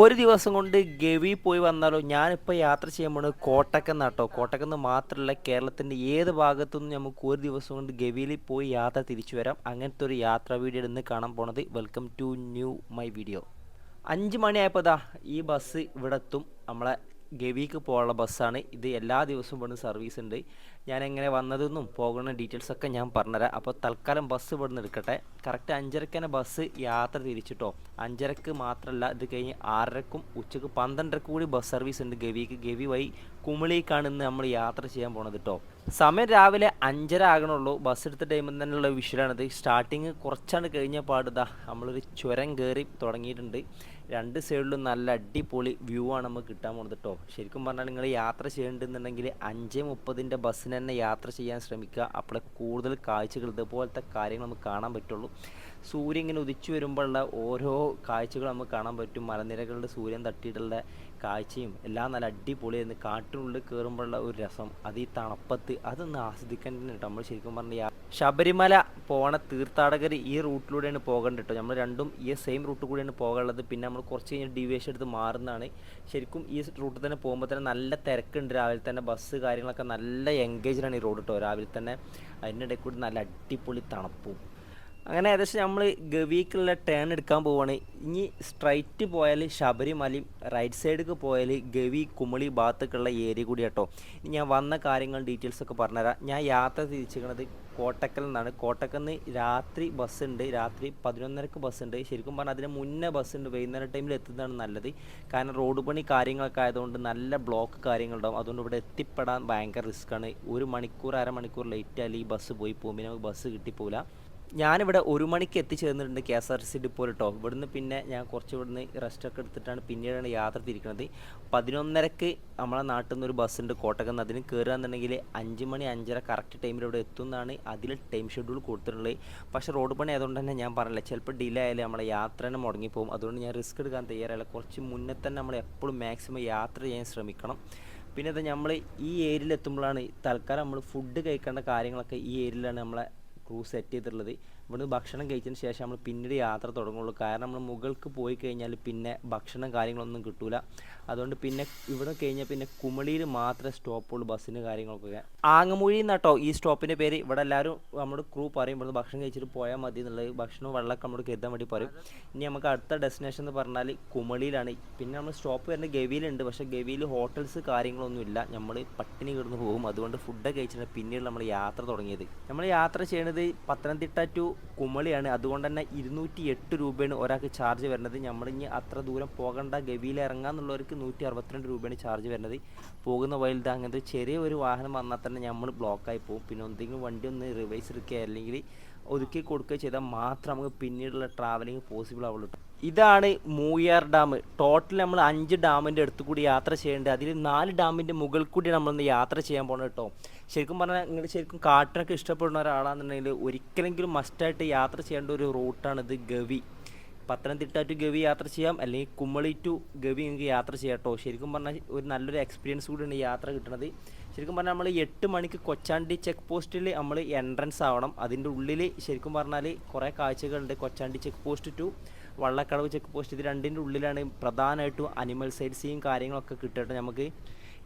ഒരു ദിവസം കൊണ്ട് ഗവി പോയി വന്നാലോ? ഞാനിപ്പോൾ യാത്ര ചെയ്യാൻ പോണത് കോട്ടക്കൽ കേട്ടോ കോട്ടക്കൽ നിന്ന് മാത്രമല്ല കേരളത്തിന്റെ ഏത് ഭാഗത്തു നിന്നും നമുക്ക് ഒരു ദിവസം കൊണ്ട് ഗവിയിൽ പോയി യാത്ര തിരിച്ചു വരാം. അങ്ങനത്തെ ഒരു യാത്രാ വീഡിയോ ഇന്ന് കാണാൻ പോണത്. Welcome to new my video അഞ്ച് മണിയായപ്പോൾ ഈ ബസ് ഇവിടെ എത്തും. നമ്മളെ ഗവിക്ക് പോകാനുള്ള ബസ്സാണ്. ഇത് എല്ലാ ദിവസവും ഇവിടുന്ന് സർവീസ് ഉണ്ട്. ഞാൻ എങ്ങനെ വന്നതെന്നും പോകുന്ന ഡീറ്റെയിൽസ് ഒക്കെ ഞാൻ പറഞ്ഞുതരാം. അപ്പോൾ തൽക്കാലം ബസ് ഇവിടുന്ന് എടുക്കട്ടെ. കറക്റ്റ് അഞ്ചരക്ക് തന്നെ ബസ് യാത്ര തിരിച്ചിട്ടോ? അഞ്ചരക്ക് മാത്രമല്ല ഇത് കഴിഞ്ഞ് ആറരക്കും ഉച്ചയ്ക്ക് പന്ത്രണ്ടരക്ക് കൂടി ബസ് സർവീസ് ഉണ്ട് ഗവിക്ക്. ഗവി വഴി കുമിളിക്കാണ് ഇന്ന് നമ്മൾ യാത്ര ചെയ്യാൻ പോണത് കേട്ടോ സമയം രാവിലെ അഞ്ചര ആകണുള്ളൂ. ബസ് എടുത്ത ടൈമിൽ തന്നെയുള്ള വിഷയമാണിത്. സ്റ്റാർട്ടിങ് കുറച്ചാണ് കഴിഞ്ഞ പാടുതാ നമ്മളൊരു ചുരം കയറി തുടങ്ങിയിട്ടുണ്ട്. രണ്ട് സൈഡിലും നല്ല അടിപൊളി വ്യൂ ആണ് നമുക്ക് കിട്ടാൻ പോകുന്നത് കേട്ടോ ശരിക്കും പറഞ്ഞാൽ നിങ്ങൾ യാത്ര ചെയ്യേണ്ടതുണ്ടെങ്കിൽ അഞ്ച് മുപ്പതിന്റെ ബസ്സിന് തന്നെ യാത്ര ചെയ്യാൻ ശ്രമിക്കുക. അപ്പോൾ കൂടുതൽ കാഴ്ചകൾ ഇതുപോലത്തെ കാര്യങ്ങൾ നമുക്ക് കാണാൻ പറ്റുള്ളൂ. സൂര്യൻ ഇങ്ങനെ ഉദിച്ചു വരുമ്പോഴുള്ള ഓരോ കാഴ്ചകൾ നമുക്ക് കാണാൻ പറ്റും. മലനിരകളുടെ സൂര്യൻ തട്ടിയിട്ടുള്ള കാഴ്ചയും എല്ലാം നല്ല അടിപൊളിയായിരുന്നു. കാട്ടിനുള്ളിൽ കയറുമ്പോഴുള്ള ഒരു രസം അത് ഈ തണുപ്പത്ത് അതൊന്ന് ആസ്വദിക്കാൻ തന്നെ നമ്മൾ ശരിക്കും പറഞ്ഞാൽ ശബരിമല പോണ തീർത്ഥാടകർ ഈ റൂട്ടിലൂടെയാണ് പോകേണ്ടത് കേട്ടോ നമ്മൾ രണ്ടും ഈ സെയിം റൂട്ട് കൂടിയാണ് പോകാനുള്ളത്. പിന്നെ നമ്മൾ കുറച്ച് കഴിഞ്ഞ് ഡീവിയേഷൻ എടുത്ത് മാറുന്നതാണ്. ശരിക്കും ഈ റൂട്ടിൽ തന്നെ പോകുമ്പോൾ തന്നെ നല്ല തിരക്കുണ്ട്. രാവിലെ തന്നെ ബസ് കാര്യങ്ങളൊക്കെ നല്ല എൻഗേജ്ഡാണ് ഈ റോഡ് കേട്ടോ രാവിലെ തന്നെ അതിനിടയിൽ കൂടി നല്ല അടിപൊളി തണുപ്പും അങ്ങനെ ഏകദേശം നമ്മൾ ഗവിക്കുള്ള ടേൺ എടുക്കാൻ പോവാണ്. ഇനി സ്ട്രൈറ്റ് പോയാൽ ശബരിമലയും റൈറ്റ് സൈഡിലേക്ക് പോയാൽ ഗവി കുമളി ഭാഗത്തേക്കുള്ള ഏരിയ കൂടി കേട്ടോ ഇനി ഞാൻ വന്ന കാര്യങ്ങൾ ഡീറ്റെയിൽസ് ഒക്കെ പറഞ്ഞുതരാം. ഞാൻ യാത്ര തിരിച്ചിരിക്കുന്നത് കോട്ടക്കൽ നിന്നാണ്. കോട്ടക്കൽ നിന്ന് രാത്രി ബസ് ഉണ്ട്. രാത്രി പതിനൊന്നരക്ക് ബസ് ഉണ്ട്. ശരിക്കും പറഞ്ഞാൽ അതിന് മുന്നേ ബസ് ഉണ്ട്. വൈകുന്നേരം ടൈമിൽ എത്തുന്നതാണ് നല്ലത്. കാരണം റോഡ് പണി കാര്യങ്ങളൊക്കെ ആയതുകൊണ്ട് നല്ല ബ്ലോക്ക് കാര്യങ്ങളുണ്ടാവും അതുകൊണ്ട് ഇവിടെ എത്തിപ്പെടാൻ ഭയങ്കര റിസ്ക്കാണ് ഒരു മണിക്കൂർ അരമണിക്കൂർ ലേറ്റ് ആയാലും ഈ ബസ് പോയി പോകുമ്പോൾ നമുക്ക് ബസ് കിട്ടിപ്പോവില്ല. ഞാനിവിടെ ഒരു മണിക്ക് എത്തിച്ചേർന്നിട്ടുണ്ട് K S R T C depot കേട്ടോ ഇവിടുന്ന് പിന്നെ ഞാൻ കുറച്ച് ഇവിടുന്ന് റെസ്റ്റ് ഒക്കെ എടുത്തിട്ടാണ് പിന്നീടാണ് യാത്ര തിരിക്കുന്നത് പതിനൊന്നരക്ക് നമ്മളെ നാട്ടിൽ നിന്ന് ഒരു ബസ് ഉണ്ട് കോട്ടകം അതിന് കയറുകയെന്നുണ്ടെങ്കിൽ അഞ്ച് മണി അഞ്ചര കറക്റ്റ് ടൈമിൽ ഇവിടെ എത്തുന്നതാണ് അതിൽ ടൈം ഷെഡ്യൂൾ കൊടുത്തിട്ടുള്ളത്. പക്ഷേ റോഡ് പണി ആയതുകൊണ്ട് തന്നെ ഞാൻ പറഞ്ഞില്ല ചിലപ്പോൾ ഡിലേ ആയാലും നമ്മളെ യാത്ര തന്നെ മുടങ്ങിപ്പോകും അതുകൊണ്ട് ഞാൻ റിസ്ക് എടുക്കാൻ തയ്യാറല്ല കുറച്ച് മുന്നേ തന്നെ നമ്മൾ എപ്പോഴും മാക്സിമം യാത്ര ചെയ്യാൻ ശ്രമിക്കണം. പിന്നെ അത് നമ്മൾ ഈ ഏരിയയിൽ എത്തുമ്പോഴാണ് തൽക്കാലം നമ്മൾ ഫുഡ് കഴിക്കേണ്ട കാര്യങ്ങളൊക്കെ ഈ ഏരിയയിലാണ് നമ്മളെ ക്രൂ സെറ്റ് ചെയ്തിട്ടുള്ളത്. ഇവിടുന്ന് ഭക്ഷണം കഴിച്ചതിന് ശേഷം നമ്മൾ പിന്നീട് യാത്ര തുടങ്ങുള്ളൂ. കാരണം നമ്മൾ മുകൾക്ക് പോയി കഴിഞ്ഞാൽ പിന്നെ ഭക്ഷണം കാര്യങ്ങളൊന്നും കിട്ടൂല. അതുകൊണ്ട് പിന്നെ ഇവിടെ കഴിഞ്ഞാൽ പിന്നെ കുമളിയിൽ മാത്രമേ സ്റ്റോപ്പുള്ളൂ ബസ്സിന് കാര്യങ്ങൾക്കൊക്കെ ആങ്ങമൂഴി എന്നാട്ടോ ഈ സ്റ്റോപ്പിന്റെ പേര്. ഇവിടെ എല്ലാവരും നമ്മുടെ ക്രൂ പറയും ഇവിടുന്ന് ഭക്ഷണം കഴിച്ചിട്ട് പോയാൽ മതി എന്നുള്ളത്. ഭക്ഷണവും വെള്ളമൊക്കെ നമ്മൾ കരുതാൻ വേണ്ടി പറയും. ഇനി നമുക്ക് അടുത്ത ഡെസ്റ്റിനേഷൻ എന്ന് പറഞ്ഞാൽ കുമളിയിലാണ്. പിന്നെ നമ്മൾ സ്റ്റോപ്പ് വരുന്നത് ഗവിയിലുണ്ട്. പക്ഷേ ഗവിയിൽ ഹോട്ടൽസ് കാര്യങ്ങളൊന്നും ഇല്ല. നമ്മൾ പട്ടിണി കിടന്ന് പോകും. അതുകൊണ്ട് ഫുഡൊക്കെ കഴിച്ചിട്ട് പിന്നീട് നമ്മൾ യാത്ര തുടങ്ങിയത്. നമ്മൾ യാത്ര ചെയ്യുന്നത് പത്തനംതിട്ട ടു കുമളിയാണ്. അതുകൊണ്ട് തന്നെ ഇരുന്നൂറ്റി എട്ട് രൂപയാണ് ഒരാൾക്ക് ചാർജ് വരുന്നത്. നമ്മളിനി അത്ര ദൂരം പോകേണ്ട ഗവിയിൽ ഇറങ്ങാന്നുള്ളവർക്ക് നൂറ്റി അറുപത്തിരണ്ട് രൂപയാണ് ചാർജ് വരുന്നത്. പോകുന്ന വഴിയിൽ അങ്ങനത്തെ ചെറിയ ഒരു വാഹനം വന്നാൽ തന്നെ നമ്മൾ ബ്ലോക്കായി പോകും. പിന്നെ എന്തെങ്കിലും വണ്ടി ഒന്ന് റിവേഴ്സ് എടുക്കുക അല്ലെങ്കിൽ ഒതുക്കി കൊടുക്കുക ചെയ്താൽ മാത്രം നമുക്ക് പിന്നീടുള്ള ട്രാവലിംഗ് പോസിബിൾ ആവുള്ളൂ. ഇതാണ് മൂയാർ ഡാം ടോട്ടൽ നമ്മൾ അഞ്ച് ഡാമിന്റെ അടുത്ത് കൂടി യാത്ര ചെയ്യേണ്ടത്. അതിൽ നാല് ഡാമിന്റെ മുകളിൽ കൂടി നമ്മളൊന്ന് യാത്ര ചെയ്യാൻ പോകണം കേട്ടോ. ശരിക്കും പറഞ്ഞാൽ നിങ്ങൾ ശരിക്കും കാട്ടിനൊക്കെ ഇഷ്ടപ്പെടുന്ന ഒരാളാണെന്നുണ്ടെങ്കിൽ ഒരിക്കലെങ്കിലും മസ്റ്റായിട്ട് യാത്ര ചെയ്യേണ്ട ഒരു റൂട്ടാണിത് ഗവി. പത്തനംതിട്ട ടു ഗവി യാത്ര ചെയ്യാം. അല്ലെങ്കിൽ കുമ്മളി ടു ഗവി നിങ്ങൾക്ക് യാത്ര ചെയ്യാം കേട്ടോ. ശരിക്കും പറഞ്ഞാൽ ഒരു നല്ലൊരു എക്സ്പീരിയൻസ് കൂടിയാണ് യാത്ര കിട്ടുന്നത്. ശരിക്കും പറഞ്ഞാൽ നമ്മൾ എട്ട് മണിക്ക് കൊച്ചാണ്ടി ചെക്ക് പോസ്റ്റിൽ നമ്മൾ എൻട്രൻസ് ആവണം. അതിന്റെ ഉള്ളിൽ ശരിക്കും പറഞ്ഞാൽ കുറേ കാഴ്ചകളുണ്ട്. Kochandi check post to Vallakkadavu check post. ഇത് രണ്ടിന്റെ ഉള്ളിലാണ് പ്രധാനമായിട്ടും അനിമൽ സൈഡ്സിയും കാര്യങ്ങളൊക്കെ കിട്ടട്ടെ നമുക്ക്.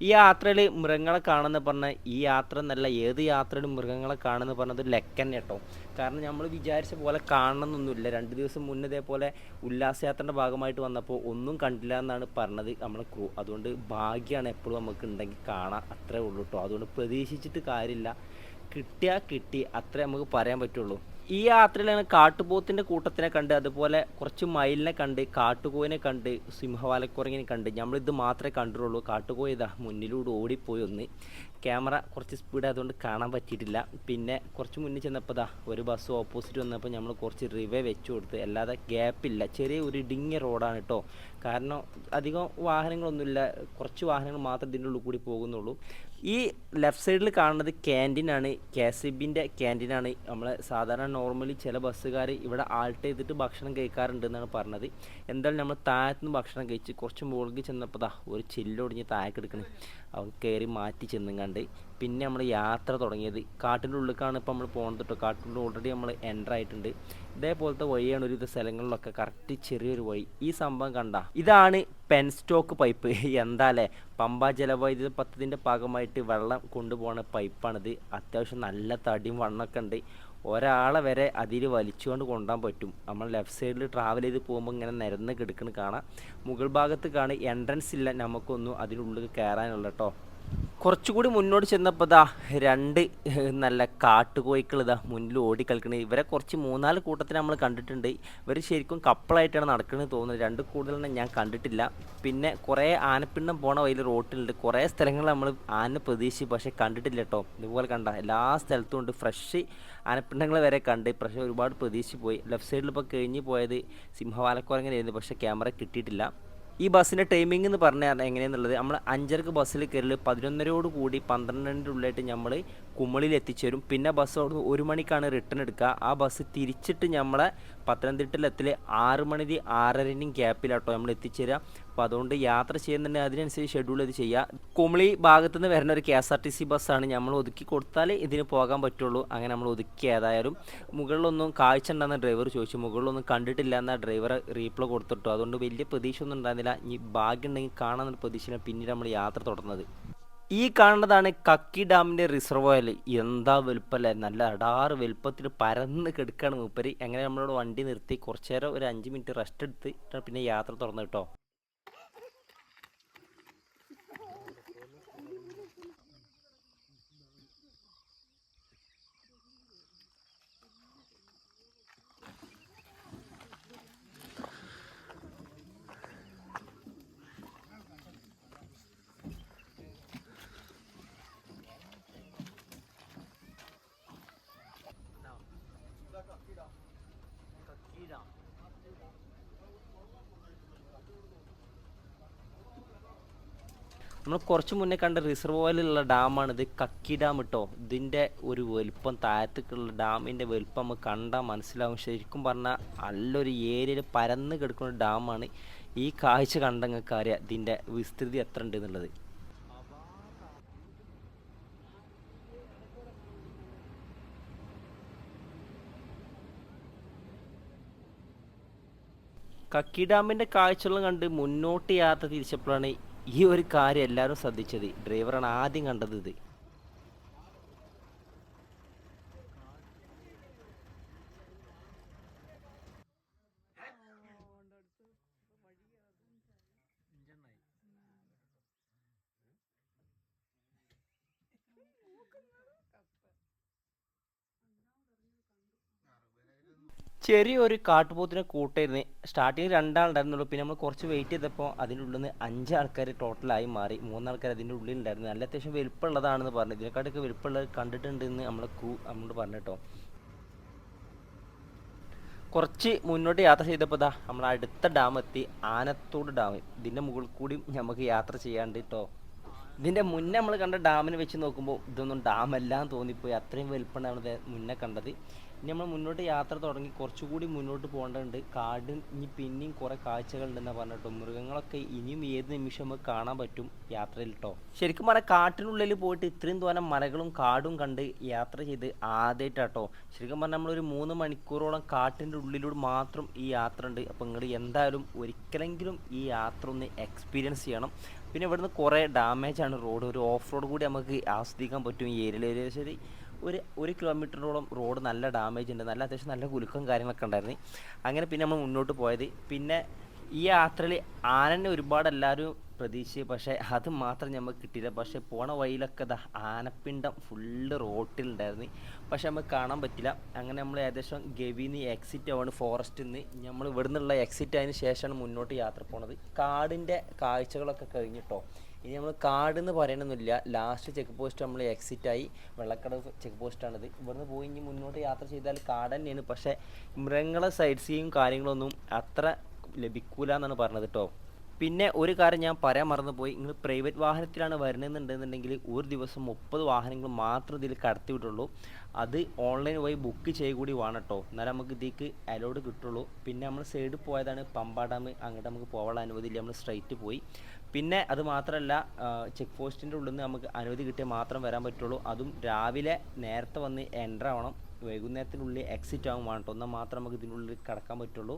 ഈ യാത്രയിൽ മൃഗങ്ങളെ കാണുന്ന പറഞ്ഞ ഈ യാത്ര എന്നല്ല ഏത് യാത്രയിലും മൃഗങ്ങളെ കാണുന്ന പറഞ്ഞത് ലക്കൻ കേട്ടോ. കാരണം നമ്മൾ വിചാരിച്ച പോലെ കാണണമെന്നൊന്നുമില്ല രണ്ട് ദിവസം മുന്നേ ഇതേപോലെ ഉല്ലാസയാത്രയുടെ ഭാഗമായിട്ട് വന്നപ്പോൾ ഒന്നും കണ്ടില്ല എന്നാണ് പറഞ്ഞത് നമ്മളെ ക്രൂ. അതുകൊണ്ട് ഭാഗ്യമാണ് എപ്പോഴും നമുക്ക് ഉണ്ടെങ്കിൽ കാണാം അത്രേ ഉള്ളൂ കേട്ടോ അതുകൊണ്ട് പ്രതീക്ഷിച്ചിട്ട് കാര്യമില്ല. കിട്ടിയാൽ കിട്ടി അത്രേ നമുക്ക് പറയാൻ പറ്റുള്ളൂ. ഈ യാത്രയിലാണ് കാട്ടുപോത്തിന്റെ കൂട്ടത്തിനെ കണ്ട് അതുപോലെ കുറച്ച് മയിലിനെ കണ്ട് കാട്ടുകോയിനെ കണ്ട് സിംഹവാലക്കുറങ്ങിനെ കണ്ട്. നമ്മളിത് മാത്രമേ കണ്ടിട്ടുള്ളൂ. കാട്ടുകോയ ഇതാ മുന്നിലൂടെ ഓടിപ്പോയി ഒന്ന്. ക്യാമറ കുറച്ച് സ്പീഡ് ആയതുകൊണ്ട് കാണാൻ പറ്റിയിട്ടില്ല. പിന്നെ കുറച്ച് മുന്നിൽ ചെന്നപ്പോൾ ദാ ഒരു ബസ് ഓപ്പോസിറ്റ് വന്നപ്പോൾ നമ്മൾ കുറച്ച് റിവേ വെച്ച് കൊടുത്ത്. അല്ലാതെ ഗ്യാപ്പില്ല ചെറിയ ഒരു ഇടുങ്ങിയ റോഡാണ് കേട്ടോ കാരണം അധികം വാഹനങ്ങളൊന്നുമില്ല. കുറച്ച് വാഹനങ്ങൾ മാത്രം ഇതിന്റെ ഉള്ളിൽ കൂടി പോകുന്നുള്ളൂ. ഈ ലെഫ്റ്റ് സൈഡിൽ കാണുന്നത് ക്യാന്റീനാണ് കെ എസ് ക്യാന്റീനാണ് നമ്മൾ സാധാരണ നോർമലി ചില ബസ്സുകാർ ഇവിടെ ആൾട്ട് ചെയ്തിട്ട് ഭക്ഷണം കഴിക്കാറുണ്ട് എന്നാണ് പറഞ്ഞത്. എന്തായാലും നമ്മൾ താഴത്തുനിന്ന് ഭക്ഷണം കഴിച്ച് കുറച്ച് മുകളിൽ ചെന്നപ്പോൾ ദാ ഒരു ചില്ലൊടിഞ്ഞ് താഴേക്ക് എടുക്കണേ. അവൻ കയറി മാറ്റി ചെന്നുങ്ങണ്ട് പിന്നെ നമ്മൾ യാത്ര തുടങ്ങിയത്. കാട്ടിന്റെ ഉള്ളിലേക്കാണ് ഇപ്പോൾ നമ്മൾ പോകുന്നത് കേട്ടോ കാട്ടിന്റെ ഓൾറെഡി നമ്മൾ എന്റർ ആയിട്ടുണ്ട്. ഇതേപോലത്തെ വഴിയാണ് ഒരു സ്ഥലങ്ങളിലൊക്കെ കറക്റ്റ് ചെറിയൊരു വഴി. ഈ സംഭവം കണ്ട? ഇതാണ് പെൻ സ്റ്റോക്ക് പൈപ്പ് എന്താ അല്ലേ പമ്പ ജലവൈദ്യുത പദ്ധതിന്റെ ഭാഗമായിട്ട് വെള്ളം കൊണ്ടുപോകുന്ന പൈപ്പാണിത് അത്യാവശ്യം നല്ല തടിയും വണ്ണമൊക്കെ ഉണ്ട്. ഒരാളെ വരെ അതിൽ വലിച്ചുകൊണ്ട് കൊണ്ടുപോകാൻ പറ്റും. നമ്മൾ ലെഫ്റ്റ് സൈഡിൽ ട്രാവൽ ചെയ്ത് പോകുമ്പോൾ ഇങ്ങനെ നിരന്ന് കിടക്കുന്ന കാണാം. മുകൾ ഭാഗത്ത് കാണുക എൻട്രൻസ് ഇല്ല നമുക്കൊന്നും അതിനുള്ളിൽ കയറാനുള്ള കേട്ടോ കുറച്ചുകൂടി മുന്നോട്ട് ചെന്നപ്പോൾ ഇതാ രണ്ട് നല്ല കാട്ടുകോഴികൾ ഇതാ മുന്നിൽ ഓടിക്കളിക്കുന്നത് ഇവരെ കുറച്ച് മൂന്നാൽ കൂട്ടത്തിൽ നമ്മൾ കണ്ടിട്ടുണ്ട്. ഇവർ ശരിക്കും കപ്പിളായിട്ടാണ് നടക്കുന്നത് തോന്നുന്നത്. രണ്ട് കൂടുതലൊന്നും ഞാൻ കണ്ടിട്ടില്ല. പിന്നെ കുറേ ആനപ്പിണ്ണം പോണ വഴിയിൽ റോട്ടിലുണ്ട്. കുറേ സ്ഥലങ്ങൾ നമ്മൾ ആന പ്രതീക്ഷിച്ചു പക്ഷേ കണ്ടിട്ടില്ല കേട്ടോ. ഇതുപോലെ കണ്ട എല്ലാ സ്ഥലത്തും ഉണ്ട്. ഫ്രഷ് ആനപ്പിണ്ണങ്ങൾ വരെ കണ്ട്. പക്ഷേ ഒരുപാട് പ്രതീക്ഷിച്ച് പോയി. ലെഫ്റ്റ് സൈഡിൽ ഇപ്പോൾ കഴിഞ്ഞ് പോയത് സിംഹവാലക്കുരങ്ങനായിരുന്നു പക്ഷേ ക്യാമറ കിട്ടിയിട്ടില്ല. ഈ ബസ്സിന്റെ ടൈമിംഗ് എന്ന് പറഞ്ഞാൽ എങ്ങനെയെന്നുള്ളത്? നമ്മൾ അഞ്ചരക്ക് ബസ്സിൽ കയറി പതിനൊന്നരയോട് കൂടി പന്ത്രണ്ടിന്റെ ഉള്ളിലായിട്ട് നമ്മൾ കുമ്മളിൽ എത്തിച്ചേരും. പിന്നെ ബസ് അവിടുന്ന് ഒരു മണിക്കാണ് റിട്ടേൺ എടുക്കുക. ആ ബസ് തിരിച്ചിട്ട് നമ്മളെ പത്തനംതിട്ടയിലെത്തിൽ ആറ് മണി ആറരനും ഗ്യാപ്പിലാട്ടോ നമ്മൾ എത്തിച്ചേരുക അപ്പോൾ അതുകൊണ്ട് യാത്ര ചെയ്യുന്നുണ്ടെങ്കിൽ അതിനനുസരിച്ച് ഷെഡ്യൂൾ ഇത് ചെയ്യുക കുമളി ഭാഗത്തു നിന്ന് വരുന്ന ഒരു K S R T C ബസ്സാണ് നമ്മൾ ഒതുക്കി കൊടുത്താൽ ഇതിന് പോകാൻ പറ്റുള്ളൂ. അങ്ങനെ നമ്മൾ ഒതുക്കി ഏതായാലും മുകളിലൊന്നും കാഴ്ച ഉണ്ടെന്ന ഡ്രൈവർ ചോദിച്ചു മുകളിലൊന്നും കണ്ടിട്ടില്ല എന്ന ഡ്രൈവർ റീപ്ലൈ കൊടുത്തിട്ടു. അതുകൊണ്ട് വലിയ പ്രതീക്ഷ ഒന്നും ഉണ്ടായിരുന്നില്ല. ഇനി ഭാഗ്യം ഉണ്ടെങ്കിൽ കാണാമെന്നൊരു പ്രതീക്ഷയിലാണ് പിന്നീട് നമ്മൾ യാത്ര തുടർന്നത്. ഈ കാണുന്നതാണ് കക്കി ഡാമിന്റെ റിസർവോയൽ എന്താ വലുപ്പമല്ലേ നല്ല അടാറ് വലുപ്പത്തിൽ പരന്ന് കിടക്കുകയാണ് മൂപ്പര്. അങ്ങനെ നമ്മളോട് വണ്ടി നിർത്തി കുറച്ച് നേരം ഒരു അഞ്ച് മിനിറ്റ് റെസ്റ്റ് എടുത്ത് പിന്നെ യാത്ര തുറന്നു കേട്ടോ. നമ്മൾ കുറച്ച് മുന്നേ കണ്ട റിസർവോയിലുള്ള ഇത് കക്കി ഡാം കേട്ടോ ഇതിന്റെ ഒരു വലുപ്പം താഴത്തേക്കുള്ള ഡാമിന്റെ വലുപ്പം നമുക്ക് കണ്ടാൽ മനസ്സിലാവും. ശരിക്കും പറഞ്ഞാൽ നല്ലൊരു ഏരിയയിൽ പരന്ന് കിടക്കുന്ന ഡാമാണ് ഈ കാഴ്ച കണ്ടങ്ങൾക്ക് അറിയാം ഇതിന്റെ വിസ്തൃതി എത്ര ഉണ്ട് എന്നുള്ളത്. കക്കി ഡാമിന്റെ കാഴ്ചകളും കണ്ട് മുന്നോട്ട് യാത്ര തിരിച്ചപ്പോഴാണ് ഈ ഒരു കാര്യം എല്ലാവരും ശ്രദ്ധിച്ചത്. ഡ്രൈവറാണ് ആദ്യം കണ്ടത് ഇത്. ചെറിയൊരു കാട്ടുപോത്തിനെ കൂട്ടായിരുന്നു. സ്റ്റാർട്ടിങ് രണ്ടാളുണ്ടായിരുന്നുള്ളൂ. പിന്നെ നമ്മൾ കുറച്ച് വെയിറ്റ് ചെയ്തപ്പോൾ അതിന്റെ ഉള്ളിൽ നിന്ന് അഞ്ച് ആൾക്കാർ ടോട്ടലായി മാറി. മൂന്നാൾക്കാർ അതിന്റെ ഉള്ളിൽ ഉണ്ടായിരുന്നു നല്ല അത്യാവശ്യം വലുപ്പമുള്ളതാണെന്ന് പറഞ്ഞു. ഇതിനെക്കാട്ടൊക്കെ വലുപ്പമുള്ളത് കണ്ടിട്ടുണ്ടെന്ന് നമ്മളെ കൂ നമ്മളോട് പറഞ്ഞു കുറച്ച് മുന്നോട്ട് യാത്ര ചെയ്തപ്പോൾ ദാ നമ്മൾ അടുത്ത ഡാം എത്തി. ആനത്തോട് ഡാം ഇതിന്റെ മുകളിൽ കൂടി നമുക്ക് യാത്ര ചെയ്യാണ്ട് കേട്ടോ ഇതിന്റെ മുന്നേ നമ്മൾ കണ്ട ഡാമിനെ വെച്ച് നോക്കുമ്പോൾ ഇതൊന്നും ഡാമെല്ലാം തോന്നിപ്പോയി. അത്രയും വലുപ്പമാണ് നമ്മൾ മുന്നേ കണ്ടത്. ഇനി നമ്മൾ മുന്നോട്ട് യാത്ര തുടങ്ങി കുറച്ചുകൂടി മുന്നോട്ട് പോകേണ്ടതുണ്ട്. കാട് ഇനി പിന്നെയും കുറേ കാഴ്ചകളുണ്ടെന്നാണ് പറഞ്ഞിട്ടോ മൃഗങ്ങളൊക്കെ ഇനിയും ഏത് നിമിഷം നമുക്ക് കാണാൻ പറ്റും യാത്രയിൽ കേട്ടോ ശരിക്കും പറഞ്ഞാൽ കാട്ടിനുള്ളിൽ പോയിട്ട് ഇത്രയും ദൂരം മലകളും കാടും കണ്ട് യാത്ര ചെയ്ത് ആദ്യമായിട്ടാട്ടോ ശരിക്കും പറഞ്ഞാൽ നമ്മളൊരു മൂന്ന് മണിക്കൂറോളം കാട്ടിന്റെ ഉള്ളിലൂടെ മാത്രം ഈ യാത്ര ഉണ്ട്. അപ്പോൾ നിങ്ങൾ എന്തായാലും ഒരിക്കലെങ്കിലും ഈ യാത്ര ഒന്ന് എക്സ്പീരിയൻസ് ചെയ്യണം. പിന്നെ ഇവിടുന്ന് കുറേ ഡാമേജ് ആണ് റോഡ് ഒരു ഓഫ് റോഡ് കൂടി നമുക്ക് ആസ്വദിക്കാൻ പറ്റും ഈ ഏരിയയിൽ ഏകദേശം ഒരു ഒരു കിലോമീറ്ററോളം റോഡ് നല്ല ഡാമേജ് ഉണ്ട്. നല്ല അത്യാവശ്യം നല്ല കുലുക്കം കാര്യങ്ങളൊക്കെ ഉണ്ടായിരുന്നു. അങ്ങനെ പിന്നെ നമ്മൾ മുന്നോട്ട് പോയത്. പിന്നെ ഈ യാത്രയിൽ ആനനെ ഒരുപാട് എല്ലാവരും പ്രതീക്ഷിച്ചു പക്ഷേ അത് മാത്രം നമുക്ക് കിട്ടിയില്ല. പക്ഷേ പോണ വഴിയിലൊക്കെ ദാ ആനപ്പിണ്ടം ഫുള്ള് റോട്ടിലുണ്ടായിരുന്നു. പക്ഷേ നമുക്ക് കാണാൻ പറ്റില്ല. അങ്ങനെ നമ്മൾ ഏകദേശം ഗവിന്ന് എക്സിറ്റ് ആവാണ് ഫോറസ്റ്റിൽ നിന്ന് നമ്മൾ ഇവിടെ നിന്നുള്ള എക്സിറ്റ് ആയതിനു ശേഷമാണ് മുന്നോട്ട് യാത്ര പോണത്. കാടിന്റെ കാഴ്ചകളൊക്കെ കഴിഞ്ഞിട്ടോ? ഇനി നമ്മൾ കാട് എന്ന് പറയണമെന്നില്ല ലാസ്റ്റ് ചെക്ക് പോസ്റ്റ് നമ്മൾ എക്സിറ്റ് ആയി. വെള്ളക്കടവ് ചെക്ക് പോസ്റ്റാണിത് ഇവിടുന്ന് പോയി ഇനി മുന്നോട്ട് യാത്ര ചെയ്താൽ കാട് തന്നെയാണ്. പക്ഷേ മൃഗങ്ങളെ സൈഡ് സീയും കാര്യങ്ങളൊന്നും അത്ര ലഭിക്കൂല എന്നാണ് പറഞ്ഞത് കേട്ടോ പിന്നെ ഒരു കാര്യം ഞാൻ പറയാൻ മറന്നുപോയി. നിങ്ങൾ പ്രൈവറ്റ് വാഹനത്തിലാണ് വരുന്നതെന്നുണ്ടെന്നുണ്ടെങ്കിൽ ഒരു ദിവസം മുപ്പത് വാഹനങ്ങൾ മാത്രം ഇതിൽ കടത്തി വിട്ടുള്ളൂ അത് ഓൺലൈൻ വഴി ബുക്ക് ചെയ്യുക കൂടി വേണം കേട്ടോ എന്നാലും നമുക്ക് ഇതിലേക്ക് അലോഡ് കിട്ടുള്ളൂ. പിന്നെ നമ്മൾ സൈഡിൽ പോയതാണ് പമ്പ ഡാം. അങ്ങോട്ട് നമുക്ക് പോകാനുള്ള അനുമതി ഇല്ല. നമ്മൾ സ്ട്രൈറ്റ് പോയി. പിന്നെ അത് മാത്രമല്ല ചെക്ക് പോസ്റ്റിന്റെ ഉള്ളിൽ നിന്ന് നമുക്ക് അനുമതി കിട്ടിയാൽ മാത്രം വരാൻ പറ്റുള്ളൂ. അതും രാവിലെ നേരത്തെ വന്ന് എന്റർ ആവണം. വൈകുന്നേരത്തിനുള്ളിൽ എക്സിറ്റ് ആകും വേണം കേട്ടോ എന്നാൽ മാത്രമേ നമുക്ക് ഇതിനുള്ളിൽ കടക്കാൻ പറ്റുള്ളൂ.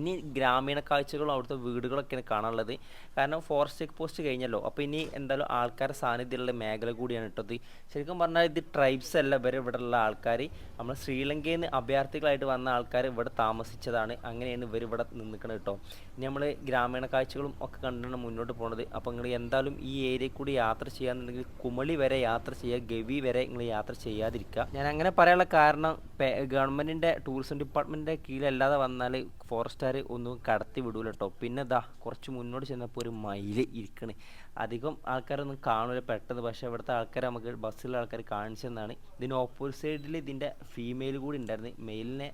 ഇനി ഗ്രാമീണ കാഴ്ചകളും അവിടുത്തെ വീടുകളൊക്കെയാണ് കാണാനുള്ളത്. കാരണം ഫോറസ്റ്റ് ചെക്ക് പോസ്റ്റ് കഴിഞ്ഞല്ലോ. അപ്പോൾ ഇനി എന്തായാലും ആൾക്കാരുടെ സാന്നിധ്യമുള്ള മേഖല കൂടിയാണ് ഇട്ടത് ശരിക്കും പറഞ്ഞാൽ ഇത് ട്രൈബ്സ് അല്ല. ഇവർ ഉള്ള ആൾക്കാർ നമ്മൾ ശ്രീലങ്കയിൽ നിന്ന് അഭയാർത്ഥികളായിട്ട് വന്ന ആൾക്കാർ ഇവിടെ താമസിച്ചതാണ്. അങ്ങനെയാണ് ഇവർ ഇവിടെ നിൽക്കുന്നത് കേട്ടോ. ഇനി നമ്മൾ ഗ്രാമീണ കാഴ്ചകളും ഒക്കെ കണ്ടാണ് മുന്നോട്ട് പോകുന്നത് അപ്പോൾ നിങ്ങൾ എന്തായാലും ഈ ഏരിയയിൽ കൂടി യാത്ര ചെയ്യാന്നുണ്ടെങ്കിൽ കുമളി വരെ യാത്ര ചെയ്യുക. ഗവി വരെ നിങ്ങൾ യാത്ര ചെയ്യാതിരിക്കുക. ഞാൻ അങ്ങനെ പറയാനുള്ള കാരണം ഗവൺമെന്റിന്റെ ടൂറിസം ഡിപ്പാർട്ട്മെന്റിന്റെ കീഴിലല്ലാതെ വന്നാൽ ഫോറസ്റ്റുകാർ ഒന്നും കടത്തി വിടൂല കേട്ടോ പിന്നെ ദാ കുറച്ച് മുന്നോട്ട് ചെന്നപ്പോൾ ഒരു മയിൽ ഇരിക്കണ്. അധികം ആൾക്കാരൊന്നും കാണൂല പെട്ടെന്ന്. പക്ഷേ ഇവിടുത്തെ ആൾക്കാർ നമുക്ക് ബസ്സിലുള്ള ആൾക്കാർ കാണിച്ചെന്നാണ്. ഇതിന് ഓപ്പോസിറ്റ് സൈഡിൽ ഇതിന്റെ ഫീമെയിൽ കൂടി ഉണ്ടായിരുന്നു മെയിലിനെ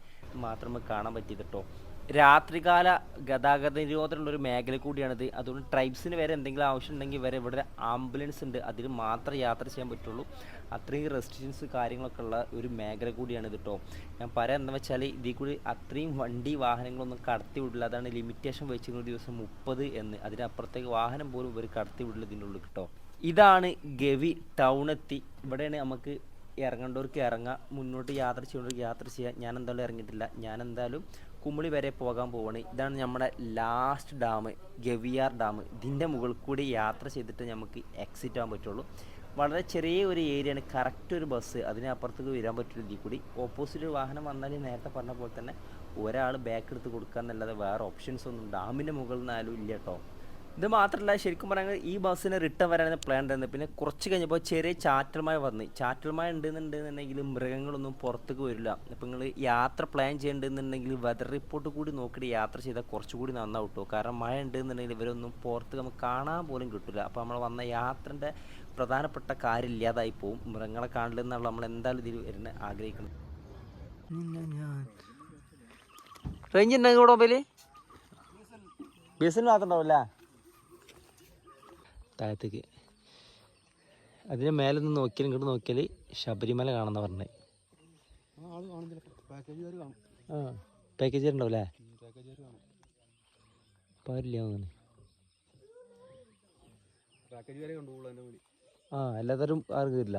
മാത്രമേ കാണാൻ പറ്റിയത് കേട്ടോ രാത്രികാല ഗതാഗത നിരോധനമുള്ള ഒരു മേഖല കൂടിയാണിത്. അതുകൊണ്ട് ട്രൈബ്സിന് വരെ എന്തെങ്കിലും ആവശ്യം ഉണ്ടെങ്കിൽ വരെ ഇവിടെ ആംബുലൻസ് ഉണ്ട്. അതിൽ മാത്രം യാത്ര ചെയ്യാൻ പറ്റുള്ളൂ. അത്രയും റെസ്ട്രിക്ഷൻസ് കാര്യങ്ങളൊക്കെ ഉള്ള ഒരു മേഖല കൂടിയാണ് ഇത് കേട്ടോ ഞാൻ പറയാൻ എന്താ വെച്ചാൽ ഇതിൽ കൂടി അത്രയും വണ്ടി വാഹനങ്ങളൊന്നും കടത്തി വിടില്ല. അതാണ് ലിമിറ്റേഷൻ വെച്ചിരുന്ന ദിവസം മുപ്പത് എന്ന്. അതിനപ്പുറത്തേക്ക് വാഹനം പോലും ഇവർ കടത്തി വിടില്ല ഇതിനുള്ളിൽ കേട്ടോ ഇതാണ് ഗവി ടൗണെത്തി ഇവിടെയാണ് നമുക്ക് ഇറങ്ങേണ്ടവർക്ക് ഇറങ്ങാം മുന്നോട്ട് യാത്ര ചെയ്യേണ്ടവർക്ക് യാത്ര ചെയ്യാം. ഞാൻ എന്തായാലും ഇറങ്ങിയിട്ടില്ല ഞാൻ എന്തായാലും കുമളി വരെ പോകാൻ പോവാണ്. ഇതാണ് നമ്മുടെ ലാസ്റ്റ് ഡാം ഗവിയാർ ഡാം ഇതിന്റെ മുകളിൽ കൂടി യാത്ര ചെയ്തിട്ട് നമുക്ക് എക്സിറ്റ് ആവാൻ പറ്റുള്ളൂ. വളരെ ചെറിയ ഒരു ഏരിയയാണ്. കറക്റ്റ് ഒരു ബസ് അതിനപ്പുറത്തേക്ക് വരാൻ പറ്റില്ല ഇതിൽ കൂടി. ഓപ്പോസിറ്റ് ഒരു വാഹനം വന്നാൽ നേരത്തെ പറഞ്ഞ പോലെ തന്നെ ഒരാൾ ബാക്ക് എടുത്ത് കൊടുക്കുക എന്നല്ലാതെ വേറെ ഓപ്ഷൻസ് ഒന്നും ഡാമിന്റെ മുകളിൽ നിന്നാലും ഇല്ല കേട്ടോ ഇത് മാത്രമല്ല ശരിക്കും പറയാൻ ഈ ബസ്സിന് റിട്ടേൺ വരാനാണ് പ്ലാൻ ഉണ്ടായിരുന്നത് പിന്നെ കുറച്ച് കഴിഞ്ഞപ്പോൾ ചെറിയ ചാറ്റൽമഴ വന്ന്. ചാറ്റൽമഴ ഉണ്ടെന്നുണ്ടെന്നുണ്ടെങ്കിൽ മൃഗങ്ങളൊന്നും പുറത്തേക്ക് വരില്ല. അപ്പോൾ നിങ്ങൾ യാത്ര പ്ലാൻ ചെയ്യേണ്ടതെന്നുണ്ടെങ്കിൽ വെതർ റിപ്പോർട്ട് കൂടി നോക്കിയിട്ട് യാത്ര ചെയ്താൽ കുറച്ചുകൂടി നന്നാവും കേട്ടോ കാരണം മഴ ഉണ്ടെന്നുണ്ടെങ്കിൽ ഇവരൊന്നും പുറത്ത് നമുക്ക് കാണാൻ പോലും കിട്ടില്ല അപ്പോൾ നമ്മൾ വന്ന യാത്രന്റെ പ്രധാനപ്പെട്ട കാര്യം ഇല്ലാതായി പോവും. മൃഗങ്ങളെ കാണില്ലെന്നുള്ള നമ്മൾ എന്തായാലും ഇതിൽ വരുന്ന ആഗ്രഹിക്കണം റേഞ്ച് ഉണ്ടെങ്കിൽ കൂടെ മൊബൈൽ? ബസ്സിന് മാത്രം ഉണ്ടാവില്ല താഴത്തേക്ക്. അതിന് മേലെ നിന്ന് നോക്കിയാൽ ഇങ്ങോട്ട് നോക്കിയാൽ ശബരിമല കാണുന്ന പറഞ്ഞത്. ആ പാക്കേജ് ഉണ്ടാവില്ലേ പാരില്ല ആ എല്ലാത്തരും ആർക്കും ഇല്ല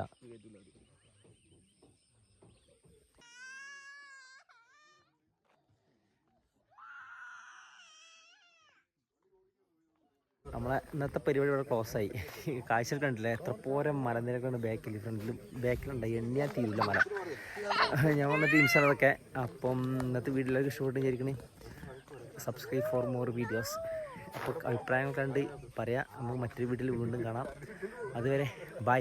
നമ്മളെ ഇന്നത്തെ പരിപാടി ഇവിടെ ക്ലോസ് ആയി. കാഴ്ച കണ്ടില്ല എത്ര പോരം മലനിരകളാണ് ബാക്കിൽ ഫ്രണ്ടിലും ബാക്കിലുണ്ട് എണ്ണിയാൽ തീരില്ല മല. ഞാൻ വന്ന ഇൻസ്റ്റാളൊക്കെ അപ്പം ഇന്നത്തെ വീഡിയോയിലേക്ക് ഇഷ്ടപ്പെട്ടു വിചാരിക്കണേ സബ്സ്ക്രൈബ് ഫോർ മോർ വീഡിയോസ് അപ്പോൾ അഭിപ്രായങ്ങൾ കണ്ട് പറയാം. നമുക്ക് മറ്റൊരു വീട്ടിൽ വീണ്ടും കാണാം. അതുവരെ ബൈ